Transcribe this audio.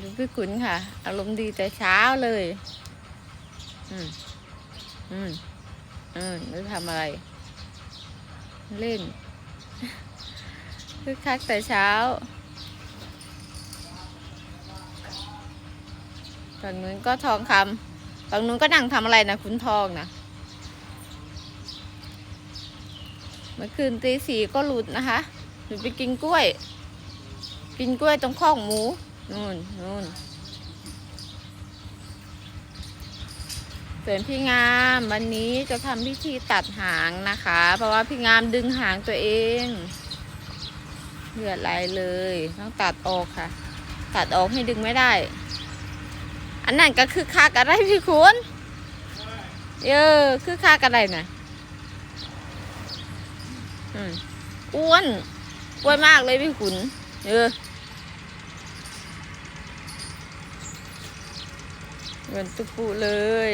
ดูพี่ขุนค่ะ อารมณ์ดีแต่เช้าเลย อืม อืม อืมไม่ทำอะไร เล่นคึกคักแต่เช้าฝั่งนู้นก็ทองคำฝั่งนู้นก็นั่งทำอะไรนะคุณทองนะเมื่อคืนตีสี่ก็หลุดนะคะหลุดไปกินกล้วย กินกล้วยตรงข้องหมู นู่นนู่นส่วนพี่งามวันนี้จะทำพิธีตัดหางนะคะ เพราะว่าพี่งามดึงหางตัวเองเลือดไหลเลย ต้องตัดออกค่ะ ตัดออกให้ดึงไม่ได้ อันนั้นก็คือคักอะไรพี่คุณเออคือคักอะไรนะอืมอ้วนอ้วนมากเลยพี่ขุนเออ เหมือนตุ๊กปูเลย